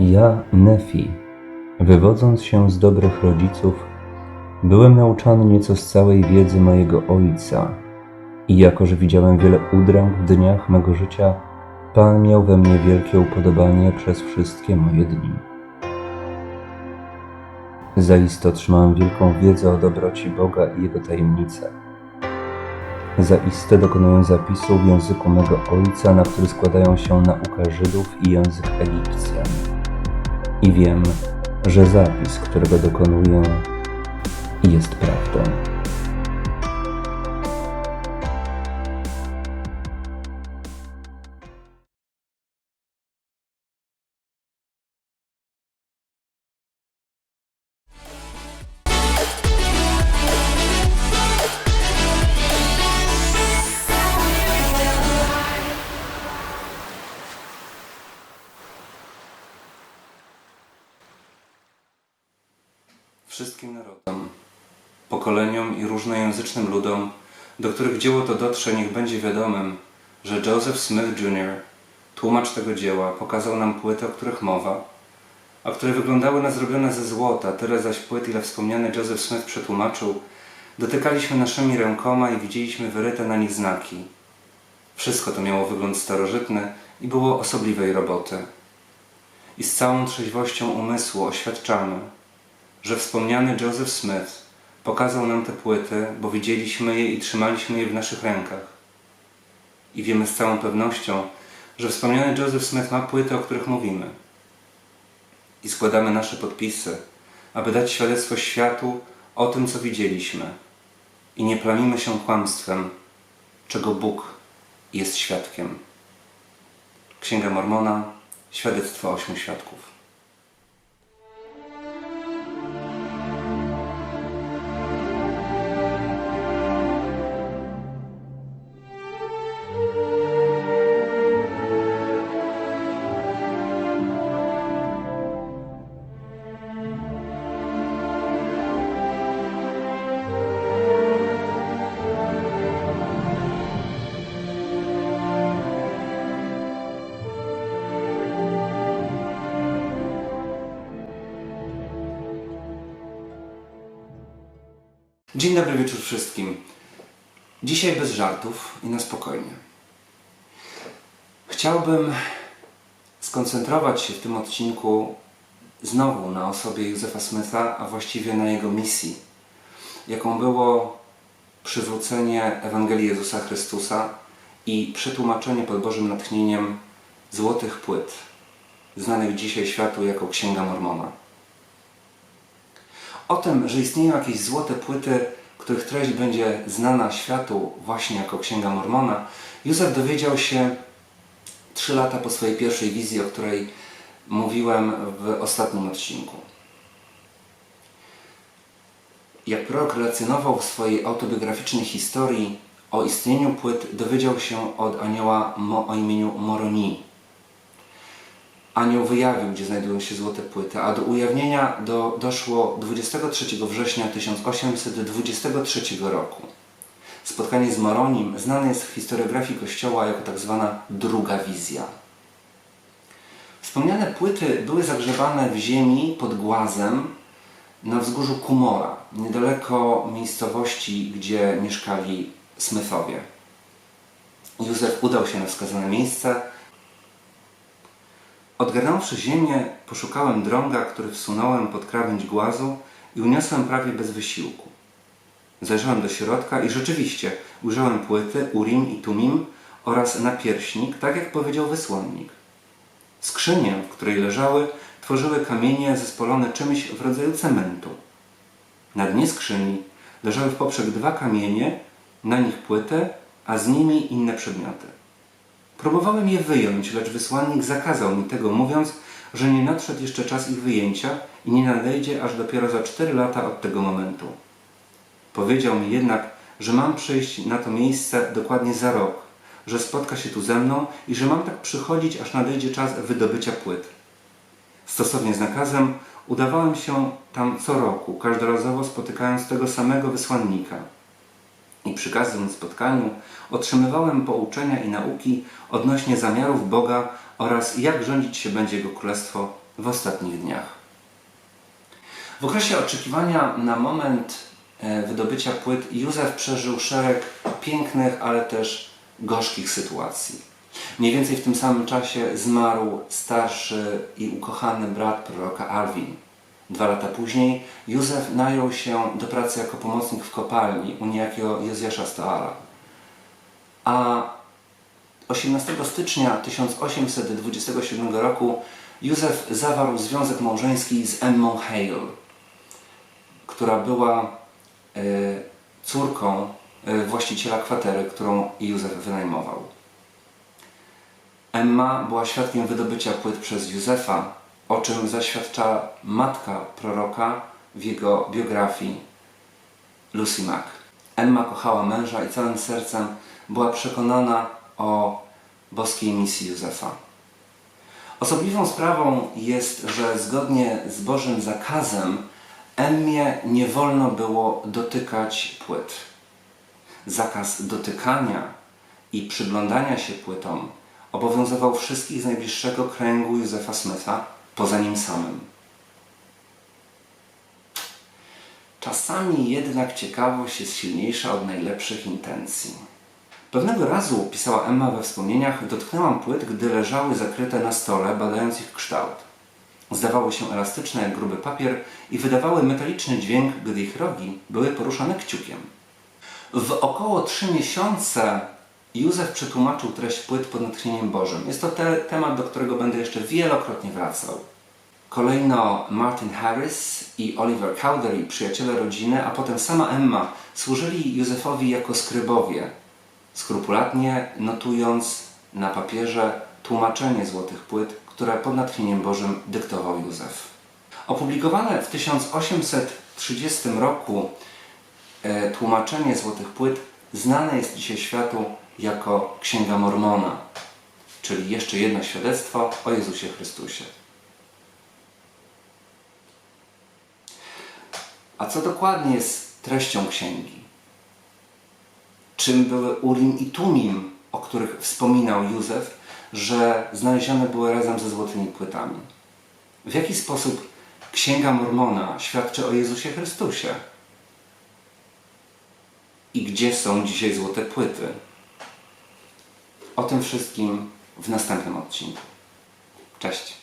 Ja, Nefi, wywodząc się z dobrych rodziców, byłem nauczany nieco z całej wiedzy mojego ojca i jako, że widziałem wiele udręk w dniach mego życia, Pan miał we mnie wielkie upodobanie przez wszystkie moje dni. Zaiste otrzymałem wielką wiedzę o dobroci Boga i Jego tajemnicach. Zaiste dokonuję zapisu w języku mego ojca, na który składają się nauka Żydów i język Egipcjan. I wiem, że zapis, którego dokonuję, jest prawdą. Wszystkim narodom, pokoleniom i różnojęzycznym ludom, do których dzieło to dotrze, niech będzie wiadomym, że Joseph Smith Jr., tłumacz tego dzieła, pokazał nam płyty, o których mowa, a które wyglądały na zrobione ze złota, tyle zaś płyt, ile wspomniany Joseph Smith przetłumaczył, dotykaliśmy naszymi rękoma i widzieliśmy wyryte na nich znaki. Wszystko to miało wygląd starożytny i było osobliwej roboty. I z całą trzeźwością umysłu oświadczamy, że wspomniany Joseph Smith pokazał nam te płyty, bo widzieliśmy je i trzymaliśmy je w naszych rękach. I wiemy z całą pewnością, że wspomniany Joseph Smith ma płyty, o których mówimy. I składamy nasze podpisy, aby dać świadectwo światu o tym, co widzieliśmy. I nie plamimy się kłamstwem, czego Bóg jest świadkiem. Księga Mormona, świadectwo ośmiu świadków. Dzień dobry wieczór wszystkim. Dzisiaj bez żartów i na spokojnie. Chciałbym skoncentrować się w tym odcinku znowu na osobie Józefa Smitha, a właściwie na jego misji, jaką było przywrócenie Ewangelii Jezusa Chrystusa i przetłumaczenie pod Bożym natchnieniem złotych płyt, znanych dzisiaj światu jako Księga Mormona. O tym, że istnieją jakieś złote płyty, których treść będzie znana światu właśnie jako Księga Mormona, Józef dowiedział się trzy lata po swojej pierwszej wizji, o której mówiłem w ostatnim odcinku. Jak prorok relacjonował w swojej autobiograficznej historii o istnieniu płyt, dowiedział się od anioła o imieniu Moroni. Anioł wyjawił, gdzie znajdują się złote płyty, a do ujawnienia do, doszło 23 września 1823 roku. Spotkanie z Moronim znane jest w historiografii Kościoła jako tak zwana druga wizja. Wspomniane płyty były zagrzebane w ziemi pod głazem na wzgórzu Kumora, niedaleko miejscowości, gdzie mieszkali Smithowie. Józef udał się na wskazane miejsce, Odgarnąwszy ziemię, poszukałem drąga, który wsunąłem pod krawędź głazu i uniosłem prawie bez wysiłku. Zajrzałem do środka i rzeczywiście ujrzałem płyty, urim i tumim oraz napierśnik, tak jak powiedział wysłannik. Skrzynię, w której leżały, tworzyły kamienie zespolone czymś w rodzaju cementu. Na dnie skrzyni leżały w poprzek dwa kamienie, na nich płytę, a z nimi inne przedmioty. Próbowałem je wyjąć, lecz wysłannik zakazał mi tego, mówiąc, że nie nadszedł jeszcze czas ich wyjęcia i nie nadejdzie aż dopiero za cztery lata od tego momentu. Powiedział mi jednak, że mam przyjść na to miejsce dokładnie za rok, że spotka się tu ze mną i że mam tak przychodzić, aż nadejdzie czas wydobycia płyt. Stosownie z nakazem udawałem się tam co roku, każdorazowo spotykając tego samego wysłannika – i przy każdym spotkaniu otrzymywałem pouczenia i nauki odnośnie zamiarów Boga oraz jak rządzić się będzie Jego Królestwo w ostatnich dniach. W okresie oczekiwania na moment e, wydobycia płyt Józef przeżył szereg pięknych, ale też gorzkich sytuacji. Mniej więcej w tym samym czasie zmarł starszy i ukochany brat proroka Alwin. Dwa lata później Józef najął się do pracy jako pomocnik w kopalni u niejakiego Jozjasza Stoala. A 18 stycznia 1827 roku Józef zawarł związek małżeński z Emmą Hale, która była e, córką e, właściciela kwatery, którą Józef wynajmował. Emma była świadkiem wydobycia płyt przez Józefa, o czym zaświadcza matka proroka w jego biografii Lucy Mack. Emma kochała męża i całym sercem była przekonana o boskiej misji Józefa. Osobliwą sprawą jest, że zgodnie z Bożym zakazem Emmie nie wolno było dotykać płyt. Zakaz dotykania i przyglądania się płytom obowiązywał wszystkich z najbliższego kręgu Józefa Smitha, poza nim samym. Czasami jednak ciekawość jest silniejsza od najlepszych intencji. Pewnego razu, pisała Emma we wspomnieniach, dotknęłam płyt, gdy leżały zakryte na stole, badając ich kształt. Zdawały się elastyczne jak gruby papier i wydawały metaliczny dźwięk, gdy ich rogi były poruszane kciukiem. W około trzy miesiące Józef przetłumaczył treść płyt pod natchnieniem Bożym. Jest to te, temat, do którego będę jeszcze wielokrotnie wracał. Kolejno Martin Harris i Oliver Cowdery, przyjaciele rodziny, a potem sama Emma służyli Józefowi jako skrybowie, skrupulatnie notując na papierze tłumaczenie złotych płyt, które pod natchnieniem Bożym dyktował Józef. Opublikowane w 1830 roku e, tłumaczenie złotych płyt znane jest dzisiaj światu jako Księga Mormona, czyli jeszcze jedno świadectwo o Jezusie Chrystusie. A co dokładnie jest treścią księgi? Czym były Urim i Tumim, o których wspominał Józef, że znalezione były razem ze złotymi płytami? W jaki sposób Księga Mormona świadczy o Jezusie Chrystusie? I gdzie są dzisiaj złote płyty? O tym wszystkim w następnym odcinku. Cześć.